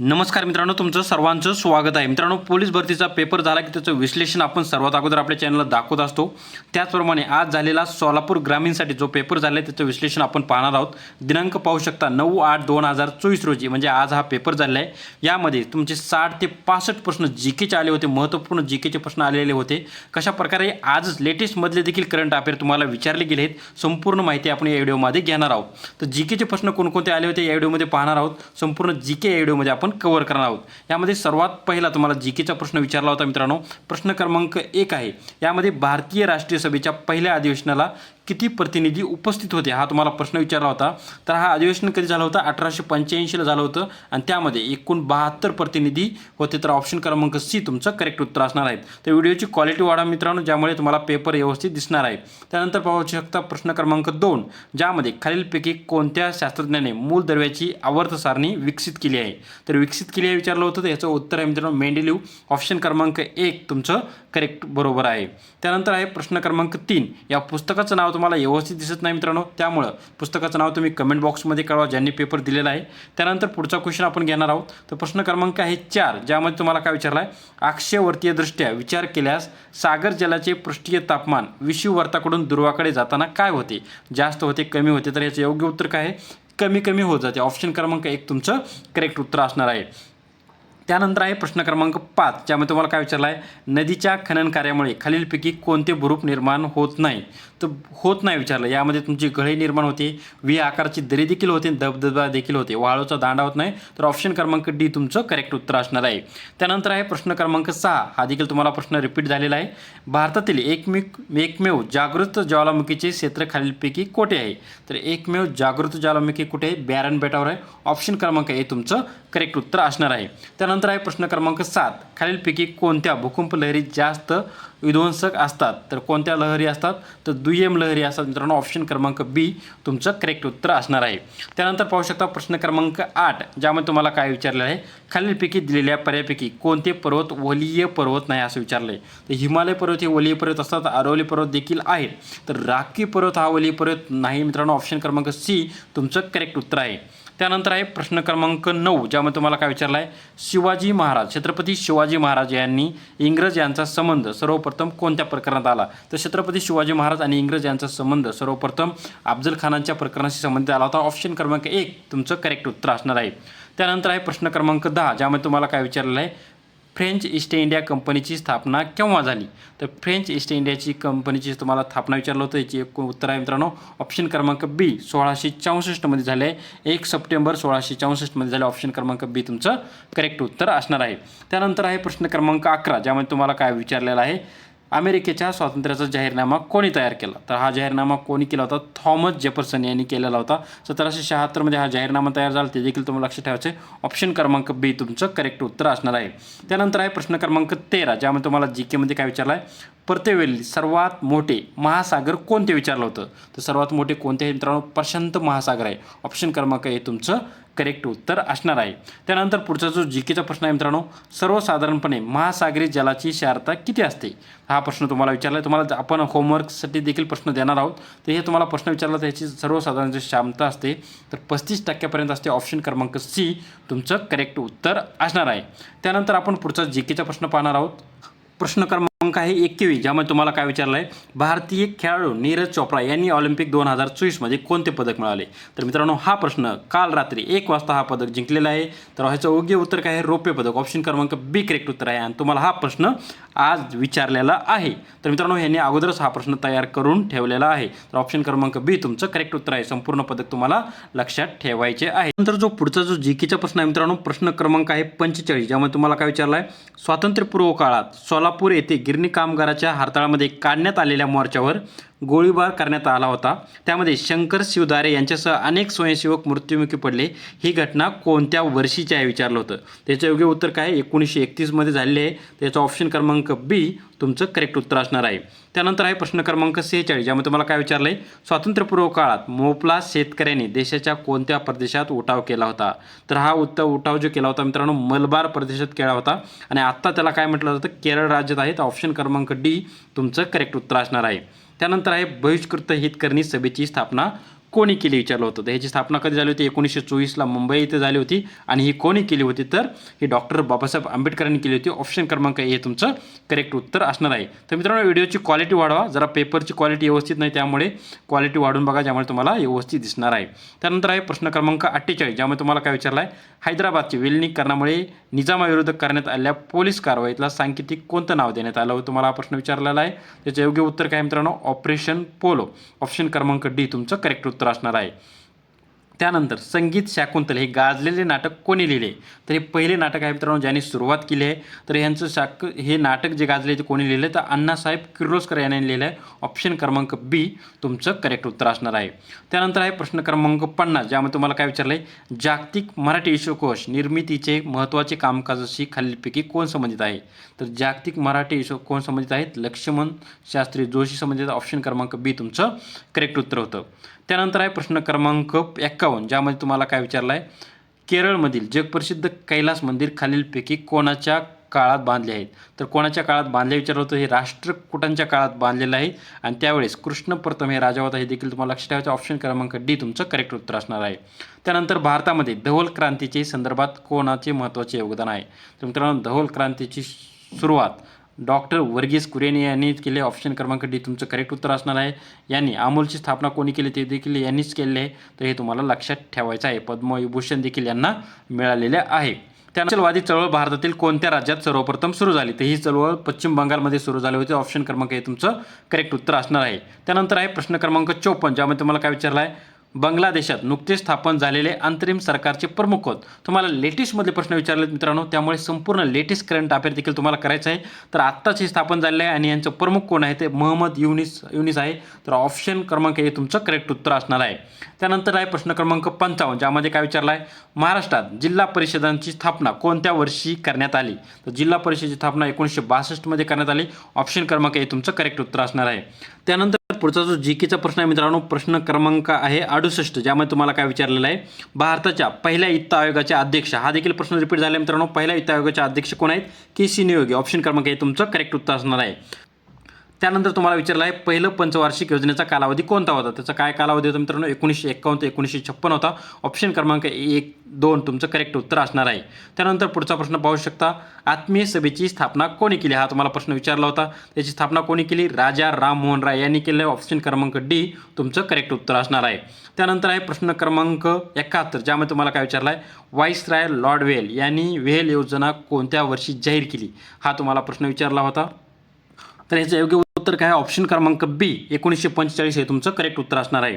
नमस्कार मित्रांनो तुमचं सर्वांचं स्वागत आहे. मित्रांनो पोलीस भरतीचा पेपर झाला की त्याचं विश्लेषण आपण सर्वात अगोदर आपल्या चॅनलला दाखवत असतो. त्याचप्रमाणे आज झालेला सोलापूर ग्रामीणसाठी जो पेपर झाला आहे त्याचं विश्लेषण आपण पाहणार आहोत. दिनांक पाहू शकता नऊ आठ दोन हजार चोवीस रोजी म्हणजे आज हा पेपर झालेला आहे. यामध्ये तुमचे साठ ते पासष्ट प्रश्न जी केचे आले होते महत्त्वपूर्ण जी केचे प्रश्न आलेले होते. कशा प्रकारे आजच लेटेस्टमधले देखील करंट अफेअर तुम्हाला विचारले गेले आहेत संपूर्ण माहिती आपण या व्हिडिओमध्ये घेणार आहोत. तर जी केचे प्रश्न कोणकोणते आले होते या व्हिडिओमध्ये पाहणार आहोत. संपूर्ण जी के या व्हिडिओमध्ये आपण कव्हर करणार आहोत. यामध्ये सर्वात पहिला तुम्हाला जी केचा प्रश्न विचारला होता मित्रांनो. प्रश्न क्रमांक एक आहे. यामध्ये भारतीय राष्ट्रीय सभेच्या पहिल्या अधिवेशनाला किती प्रतिनिधी उपस्थित होते हा तुम्हाला प्रश्न विचारला होता. तर हा अधिवेशन कधी झालं होतं? अठराशे पंच्याऐंशीला झालं होतं. आणि त्यामध्ये एकूण बहात्तर प्रतिनिधी होते. तर ऑप्शन क्रमांक सी तुमचं करेक्ट उत्तर असणार आहे. तर व्हिडिओची क्वालिटी वाढा मित्रांनो ज्यामुळे तुम्हाला पेपर व्यवस्थित दिसणार आहे. त्यानंतर पाहू शकता प्रश्न क्रमांक दोन ज्यामध्ये खालीलपैकी कोणत्या शास्त्रज्ञाने मूल द्रव्याची आवर्त सारणी विकसित केली आहे? तर विकसित केली आहे विचारलं होतं तर याचं उत्तर आहे मित्रांनो मेंडेल्यू ऑप्शन क्रमांक एक तुमचं करेक्ट बरोबर आहे. त्यानंतर आहे प्रश्न क्रमांक तीन. या पुस्तकाचं नाव तुम्हाला व्यवस्थित दिसत नाही मित्रांनो. त्यामुळं पुस्तकाचं नाव तुम्ही कमेंट बॉक्समध्ये कळवा ज्यांनी पेपर दिलेला आहे. त्यानंतर पुढचा क्वेश्चन आपण घेणार आहोत. तर प्रश्न क्रमांक आहे चार ज्यामध्ये तुम्हाला काय विचारला आहे अक्षयवर्तीयदृष्ट्या विचार केल्यास सागर जलाचे पृष्ठीय तापमान विषुवर्ताकडून ध्रुवाकडे जाताना काय होते? जास्त होते कमी होते तर याचं योग्य उत्तर काय आहे? कमी कमी होत जाते. ऑप्शन क्रमांक एक तुमचं करेक्ट उत्तर असणार आहे. त्यानंतर आहे प्रश्न क्रमांक पाच ज्यामध्ये तुम्हाला काय विचारलं आहे? नदीच्या खनन कार्यामुळे खालीलपैकी कोणते भूरूप निर्माण होत नाही? तर होत नाही विचारलं. यामध्ये तुमची गळे निर्माण होते वी आकाराची दरी देखील होते धबधबा देखील होते. वाळूचा दांडा होत नाही. तर ऑप्शन क्रमांक डी तुमचं करेक्ट उत्तर असणार आहे. त्यानंतर आहे प्रश्न क्रमांक सहा. हा देखील तुम्हाला प्रश्न रिपीट झालेला आहे. भारतातील एकमेक एकमेव जागृत ज्वालामुखीचे क्षेत्र खालीलपैकी कोठे आहे? तर एकमेव जागृत ज्वालामुखी कुठे आहे? बॅरन बेटावर आहे. ऑप्शन क्रमांक ए तुमचं करेक्ट उत्तर असणार आहे. त्यानंतर आहे प्रश्न क्रमांक सात. खालीलपैकी कोणत्या भूकंप लहरी जास्त विध्वंसक असतात? तर कोणत्या लहरी असतात? तर दुय्यम लहरी असतात मित्रांनो. ऑप्शन क्रमांक बी तुमचं करेक्ट उत्तर असणार आहे. त्यानंतर पाहू शकता प्रश्न क्रमांक आठ ज्यामध्ये तुम्हाला काय विचारलं आहे? खालीलपैकी दिलेल्या पर्यापैकी कोणते पर्वत वलीय पर्वत नाही असं विचारलं आहे. तर हिमालय पर्वत हे वलीय पर्वत असतात आरवली पर्वत देखील आहेत. तर राखी पर्वत हा वलीय पर्वत नाही मित्रांनो. ऑप्शन क्रमांक सी तुमचं करेक्ट उत्तर आहे. त्यानंतर आहे प्रश्न क्रमांक नऊ ज्यामध्ये तुम्हाला काय विचारलं आहे शिवाजी महाराज छत्रपती शिवाजी महाराज यांनी इंग्रज यांचा संबंध सर्वप्रथम कोणत्या प्रकरणात आला? तर छत्रपती शिवाजी महाराज आणि इंग्रज यांचा संबंध सर्वप्रथम अफजल खानांच्या प्रकरणाशी संबंधित आला होता. ऑप्शन क्रमांक एक तुमचं करेक्ट उत्तर असणार आहे. त्यानंतर आहे प्रश्न क्रमांक दहा ज्यामध्ये तुम्हाला काय विचारलेलं आहे फ्रेंच ईस्ट इंडिया कंपनीची स्थापना केव्हा झाली? तर फ्रेंच ईस्ट इंडियाची कंपनीची तुम्हाला स्थापना विचारलं होतं याची एक उत्तर आहे मित्रांनो. ऑप्शन क्रमांक बी सोळाशे चौसष्टमध्ये झाले. एक सप्टेंबर सोळाशे चौसष्टमध्ये झाले ऑप्शन क्रमांक बी. तुमचं करेक्ट उत्तर असणार आहे. त्यानंतर आहे प्रश्न क्रमांक अकरा ज्यामध्ये तुम्हाला काय विचारलेलं आहे? अमेरिकेच्या स्वातंत्र्याचा जाहीरनामा कोणी तयार केला? तर हा जाहीरनामा कोणी केला होता? थॉमस जेफरसन यांनी केलेला होता. सतराशे शहात्तरमध्ये हा जाहीरनामा तयार झाला. ते देखील तुम्हाला लक्षात ठेवायचे ऑप्शन क्रमांक बी तुमचं करेक्ट उत्तर असणार आहे. त्यानंतर आहे प्रश्न क्रमांक तेरा ज्यामध्ये तुम्हाला जी केमध्ये काय विचारलं आहे? परतेवेळी सर्वात मोठे महासागर कोणते विचारलं होतं? तर सर्वात मोठे कोणते मित्रांनो? प्रशांत महासागर आहे. ऑप्शन क्रमांक हे तुमचं करेक्ट उत्तर असणार आहे. त्यानंतर पुढचा जो जी केचा प्रश्न आहे मित्रांनो सर्वसाधारणपणे महासागरी जलाची क्षारता किती असते? हा प्रश्न तुम्हाला विचारला आहे तुम्हाला आपण होमवर्कसाठी देखील प्रश्न देणार आहोत. तर हे तुम्हाला प्रश्न विचारला तर ह्याची सर्वसाधारण जी क्षमता असते तर पस्तीस टक्क्यापर्यंत असते ऑप्शन क्रमांक सी तुमचं करेक्ट उत्तर असणार आहे. त्यानंतर आपण पुढचा जी केचा प्रश्न पाहणार आहोत. प्रश्न क्रमांक आहे एकवीस ज्यामध्ये तुम्हाला काय विचारलं आहे भारतीय खेळाडू नीरज चोप्रा यांनी ऑलिम्पिक दोन हजार चोवीसमध्ये कोणते पदक मिळाले तर मित्रांनो हा प्रश्न काल रात्री एक वाजता हा पदक जिंकलेला आहे. तर ह्याचं योग्य उत्तर काय आहे? रौप्य पदक. ऑप्शन क्रमांक बी करेक्ट उत्तर आहे. आणि तुम्हाला हा प्रश्न आज विचारलेला आहे. तर मित्रांनो ह्यांनी अगोदरच हा प्रश्न तयार करून ठेवलेला आहे. तर ऑप्शन क्रमांक बी तुमचं करेक्ट उत्तर आहे. संपूर्ण पदक तुम्हाला लक्षात ठेवायचे आहे. नंतर जो पुढचा जो जीकेचा प्रश्न आहे मित्रांनो प्रश्न क्रमांक आहे पंचेचाळीस ज्यामध्ये तुम्हाला काय विचारला आहे स्वातंत्र्यपूर्व काळात सोलापूर येथे गिरणी कामगाराच्या हरताळामध्ये काढण्यात आलेल्या मोर्चावर गोळीबार करण्यात आला होता. त्यामध्ये शंकर शिवदारे यांच्यासह अनेक स्वयंसेवक मृत्युमुखी पडले. ही घटना कोणत्या वर्षीची आहे विचारलं होतं. त्याचं योग्य उत्तर काय? एकोणीसशे एकतीसमध्ये झालेले आहे. त्याचं ऑप्शन क्रमांक बी तुमचं करेक्ट उत्तर असणार आहे. त्यानंतर आहे प्रश्न क्रमांक सेहेचाळीस ज्यामध्ये तुम्हाला काय विचारलं आहे स्वातंत्र्यपूर्व काळात मोपला शेतकऱ्यांनी देशाच्या कोणत्या प्रदेशात उठाव केला होता? तर हा उत्तर उठाव जो केला होता मित्रांनो मलबार प्रदेशात केला होता. आणि आत्ता त्याला काय म्हटलं जातं? केरळ राज्यात आहे. तर ऑप्शन क्रमांक डी तुमचं करेक्ट उत्तर असणार आहे. त्यानंतर आहे बहिष्कृत हितकर्णी सभेची स्थापना. कोणी केली विचारलं होतं? तर ह्याची स्थापना कधी झाली होती? एकोणीसशे चोवीसला मुंबई इथे झाली होती आणि ही कोणी केली होती? तर ही डॉक्टर बाबासाहेब आंबेडकरांनी केली होती. ऑप्शन क्रमांक हे तुमचं करेक्ट उत्तर असणार आहे. तर मित्रांनो व्हिडिओची क्वालिटी वाढवा. जरा पेपरची क्वालिटी व्यवस्थित नाही त्यामुळे क्वालिटी वाढून बघा ज्यामुळे तुम्हाला व्यवस्थित दिसणार आहे. त्यानंतर आहे प्रश्न क्रमांक अठ्ठेचाळीस ज्यामुळे तुम्हाला काय विचारलं आहे? हैदराबादची विलनीकरणामुळे निजामाविरुद्ध करण्यात आलेल्या पोलीस कारवाईतला सांकेतिक कोणतं नाव देण्यात आलं? होतं तुम्हाला हा प्रश्न विचारलेला आहे. त्याचं योग्य उत्तर काय मित्रांनो? Operation polo. ऑप्शन क्रमांक डी तुमचं करेक्ट उत्तर असणार आहे. त्यानंतर संगीत शाकुंतल हे गाजलेले नाटक कोणी लिहिले? तर हे पहिले नाटक आहे मित्रांनो ज्यांनी सुरुवात केली आहे. तर यांचं शाक हे नाटक जे गाजले ते कोणी लिहिले? तर अण्णासाहेब किर्लोस्कर यांनी लिहिलं आहे. ऑप्शन क्रमांक बी तुमचं करेक्ट उत्तर असणार आहे. त्यानंतर आहे प्रश्न क्रमांक पन्नास ज्यामध्ये तुम्हाला काय विचारलं आहे? जागतिक मराठी विश्वकोश निर्मितीचे महत्त्वाचे कामकाजाशी खालीलपैकी कोण संबंधित आहे? तर जागतिक मराठी विश्व कोण संबंधित आहेत? लक्ष्मण शास्त्री जोशी संबंधित ऑप्शन क्रमांक बी तुमचं करेक्ट उत्तर होतं. त्यानंतर आहे प्रश्न क्रमांक एक्कावन्न ज्यामध्ये तुम्हाला काय विचारलं आहे केरळमधील जगप्रसिद्ध कैलास मंदिर खालीलपैकी कोणाच्या काळात बांधले आहेत? तर कोणाच्या काळात बांधले विचारलं होतं हे राष्ट्रकुटांच्या काळात बांधलेलं आहे. आणि त्यावेळेस कृष्ण प्रथम हे राजा होता हे देखील तुम्हाला लक्षात ठेवायचं ऑप्शन क्रमांक डी तुमचं करेक्ट उत्तर असणार आहे. त्यानंतर भारतामध्ये धवल क्रांतीचे संदर्भात कोणाचे महत्त्वाचे योगदान आहे? तर मित्रांनो धवल क्रांतीची सुरुवात डॉक्टर वर्गीस कुरेने यांनी केले ऑप्शन क्रमांक डी. तुमचं करेक्ट उत्तर असणार आहे. यांनी अमोलची स्थापना कोणी केली ते देखील यांनीच केले आहे. तर हे तुम्हाला लक्षात ठेवायचं आहे. पद्मविभूषण देखील यांना मिळालेले आहे. त्यानंतरवादी चळवळ भारतातील कोणत्या राज्यात सर्वप्रथम सुरू झाली? तर ही चळवळ पश्चिम बंगालमध्ये सुरू झाली होती. ऑप्शन क्रमांक हे तुमचं करेक्ट उत्तर असणार आहे. त्यानंतर आहे प्रश्न क्रमांक चौपन्न ज्यामध्ये तुम्हाला काय विचारलं आहे? बांगलादेशात नुकतेच स्थापन झालेले अंतरिम सरकारचे प्रमुख होत. तुम्हाला लेटेस्टमधले प्रश्न विचारले मित्रांनो त्यामुळे संपूर्ण लेटेस्ट करंट अफेअर देखील तुम्हाला करायचं आहे. तर आत्ताच हे स्थापन झालेलं आहे आणि यांचं प्रमुख कोण आहे ते महम्मद युनिस युनिस आहे. तर ऑप्शन क्रमांक हे तुमचं करेक्ट उत्तर असणार आहे. त्यानंतर आहे प्रश्न क्रमांक पंचावन्न ज्यामध्ये काय विचारलं आहे? महाराष्ट्रात जिल्हा परिषदांची स्थापना कोणत्या वर्षी करण्यात आली? तर जिल्हा परिषदेची स्थापना एकोणीसशे बासष्टमध्ये करण्यात आली. ऑप्शन क्रमांक हे तुमचं करेक्ट उत्तर असणार आहे. त्यानंतर पुढचा जो जी केचा प्रश्न आहे मित्रांनो प्रश्न क्रमांक आहे अडुसष्ट ज्यामध्ये तुम्हाला काय विचारलेलं आहे? भारताच्या पहिल्या वित्त आयोगाचे अध्यक्ष हा देखील प्रश्न रिपीट झाला मित्रांनो पहिल्या वित्त आयोगाचे अध्यक्ष कोण आहेत? के सी नियोगी. ऑप्शन क्रमांक हे तुमचं करेक्ट उत्तर असणार आहे. त्यानंतर तुम्हाला विचारलं आहे पहिलं पंचवार्षिक योजनेचा कालावधी कोणता होता? त्याचा काय कालावधी होता मित्रांनो? एकोणीसशे एक्कावन्न ते एकोणीसशे छप्पन होता. ऑप्शन क्रमांक एक दोन तुमचं करेक्ट उत्तर असणार आहे. त्यानंतर पुढचा प्रश्न पाहू शकता आत्मीय सभेची स्थापना कोणी केली? हा तुम्हाला प्रश्न विचारला होता. त्याची स्थापना कोणी केली? राजा राममोहन राय यांनी केलं आहे. ऑप्शन क्रमांक डी तुमचं करेक्ट उत्तर असणार आहे. त्यानंतर आहे प्रश्न क्रमांक एकाहत्तर ज्यामध्ये तुम्हाला काय विचारला आहे? वाईस राय लॉर्ड वेल यांनी वेल योजना कोणत्या वर्षी जाहीर केली? हा तुम्हाला प्रश्न विचारला होता. तर याचं योग्य उत्तर काय ऑप्शन क्रमांक बी एकोणीसशे पंचेचाळीस हे तुमचं करेक्ट उत्तर असणार आहे.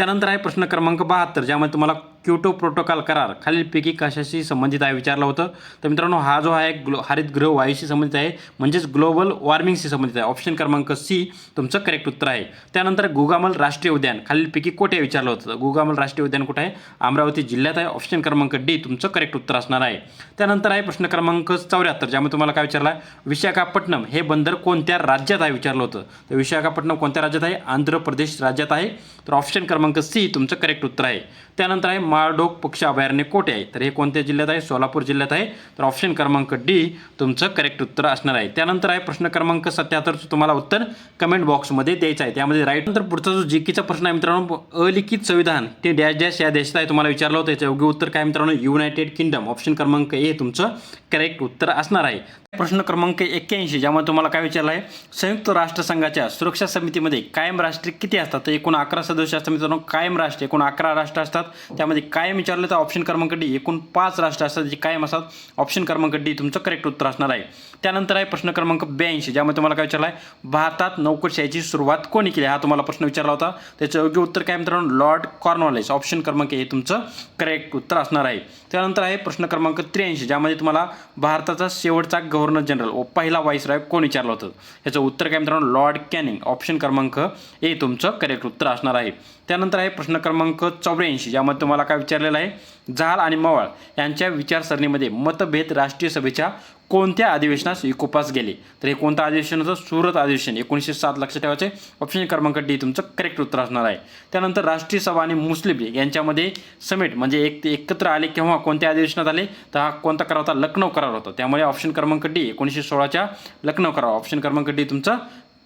त्यानंतर आहे प्रश्न क्रमांक बहात्तर ज्यामध्ये तुम्हाला क्युटो प्रोटोकॉल करार खालीलपैकी कशाशी संबंधित आहे विचारलं होतं. तर मित्रांनो हा जो आहे ग्लो हरितगृह वायूशी संबंधित आहे म्हणजेच ग्लोबल वॉर्मिंगशी संबंधित आहे. ऑप्शन क्रमांक सी तुमचं करेक्ट उत्तर आहे. त्यानंतर गुगामल राष्ट्रीय उद्यान खालीलपैकी कुठे विचारलं होतं? गुगामल राष्ट्रीय उद्यान कुठे आहे? अमरावती जिल्ह्यात आहे. ऑप्शन क्रमांक डी तुमचं करेक्ट उत्तर असणार आहे. त्यानंतर आहे प्रश्न क्रमांक चौऱ्याहत्तर ज्यामध्ये तुम्हाला काय विचारला आहे? विशाखापट्टणम हे बंदर कोणत्या राज्यात आहे विचारलं होतं? तर विशाखापट्टणम कोणत्या राज्यात आहे? आंध्र प्रदेश राज्यात आहे. तर ऑप्शन क्रमांक सी तुमचं करेक्ट उत्तर आहे. त्यानंतर आहे माळडोक पक्षी अभयारण्य कोठे आहे? तर हे कोणत्या जिल्ह्यात आहे? सोलापूर जिल्ह्यात आहे. तर ऑप्शन क्रमांक डी तुमचं करेक्ट उत्तर असणार आहे. त्यानंतर आहे प्रश्न क्रमांक सत्याहत्तरचं तुम्हाला उत्तर कमेंट बॉक्समध्ये द्यायचं आहे. त्यामध्ये राईट नंतर पुढचा जो जीकेचा प्रश्न आहे मित्रांनो अलिखित संविधान ते डॅश डॅश या देशात आहे तुम्हाला विचारलं होतं. याचं योग्य उत्तर काय मित्रांनो? युनायटेड किंगडम ऑप्शन क्रमांक ए तुमचं करेक्ट उत्तर असणार आहे. प्रश्न क्रमांक एक्क्याऐंशी ज्यामध्ये तुम्हाला काय विचारलं आहे? संयुक्त राष्ट्रसंघाच्या सुरक्षा समितीमध्ये कायम राष्ट्रीय किती असतात? तर एकूण अकरा सदस्य असतात मित्रांनो. कायम राष्ट्र एकूण अकरा राष्ट्र असतात. त्यामध्ये कायम विचारलं तर ऑप्शन क्रमांक डी एकूण पाच राष्ट्र असतात जे कायम असतात. ऑप्शन क्रमांक डी तुमचं करेक्ट उत्तर असणार आहे. त्यानंतर आहे प्रश्न क्रमांक ब्याऐंशी ज्यामध्ये तुम्हाला काय विचारलं आहे? भारतात नोकरशाहीची सुरुवात कोणी केली? हा तुम्हाला प्रश्न विचारला होता. त्याचं योग्य उत्तर काय मित्रांनो? लॉर्ड कॉर्नॉलेस ऑप्शन क्रमांक हे तुमचं करेक्ट उत्तर असणार आहे. त्यानंतर आहे प्रश्न क्रमांक त्र्याऐंशी ज्यामध्ये तुम्हाला भारताचा शेवटचा गव्हर्नर जनरल व पहिला व्हाईसराय कोण विचारलं होतं? याचं उत्तर काय मित्रांनो? लॉर्ड कॅनिंग ऑप्शन क्रमांक ए तुमचं करेक्ट उत्तर असणार आहे. त्यानंतर त्यानंतर आहे प्रश्न क्रमांक चौऱ्याऐंशी ज्यामध्ये तुम्हाला काय विचारलेलं आहे? झाल आणि मवाळ यांच्या विचारसरणीमध्ये मतभेद राष्ट्रीय सभेच्या कोणत्या अधिवेशनास इकोपास गेले? तर हे कोणतं अधिवेशन होतं सुरत अधिवेशन एकोणीसशे सात लक्षात ठेवायचे ऑप्शन क्रमांक डी तुमचं करेक्ट उत्तर असणार आहे. त्यानंतर राष्ट्रीय सभा आणि मुस्लिम लीग यांच्यामध्ये समिट म्हणजे एक एकत्र आले केव्हा? कोणत्या अधिवेशनात आले? तर हा कोणता करार होता? लखनौ करार होता. त्यामुळे ऑप्शन क्रमांक डी एकोणीसशे सोळाच्या लखनौ करार. ऑप्शन क्रमांक डी तुमचं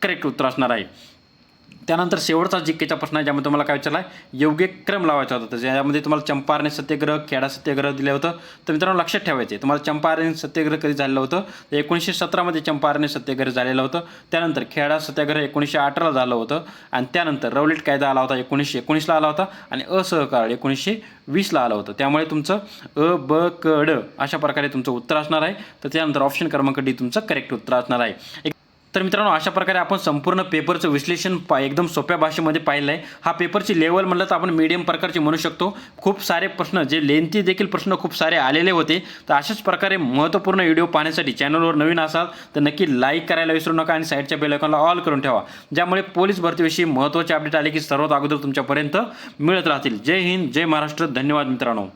करेक्ट उत्तर असणार आहे. त्यानंतर शेवटचा जिकेचा प्रश्न आहे ज्यामध्ये तुम्हाला काय विचारला आहे योग्य क्रम लावायचा होता. ज्यामध्ये तुम्हाला चंपारण्य सत्याग्रह खेडा सत्याग्रह दिलं होतं. तर मित्रांनो लक्षात ठेवायचे तुम्हाला चंपारण सत्याग्रह कधी झालेलं होतं? तर एकोणीसशे सतरामध्ये चंपारण्य सत्याग्रह झालेलं होतं. त्यानंतर खेडा सत्याग्रह एकोणीसशे अठराला झालं होतं. आणि त्यानंतर रवलेट कायदा आला होता एकोणीसशे एकोणीसला आला होता. आणि असहकार एकोणीसशे वीसला आलं होतं. त्यामुळे तुमचं अ ब क ड अशा प्रकारे तुमचं उत्तर असणार आहे. तर त्यानंतर ऑप्शन क्रमांक डी तुमचं करेक्ट उत्तर असणार आहे. एक- तर मित्रांनो अशा प्रकारे आपण संपूर्ण पेपरचं विश्लेषण पा एकदम सोप्या भाषेमध्ये पाहिलं आहे हा पेपरची लेवल म्हणलं तर आपण मीडियम प्रकारची म्हणू शकतो. खूप सारे प्रश्न जे लेंथी देखील प्रश्न खूप सारे आलेले होते. तर अशाच प्रकारे महत्त्वपूर्ण व्हिडिओ पाहण्यासाठी चॅनलवर नवीन असाल तर नक्की लाईक करायला विसरू नका आणि साईडच्या बेलायकॉनला ऑल करून ठेवा. ज्यामुळे पोलीस भरतीविषयी महत्त्वाचे अपडेट आले की सर्वात अगोदर तुमच्यापर्यंत मिळत राहतील. जय हिंद जय महाराष्ट्र. धन्यवाद मित्रांनो.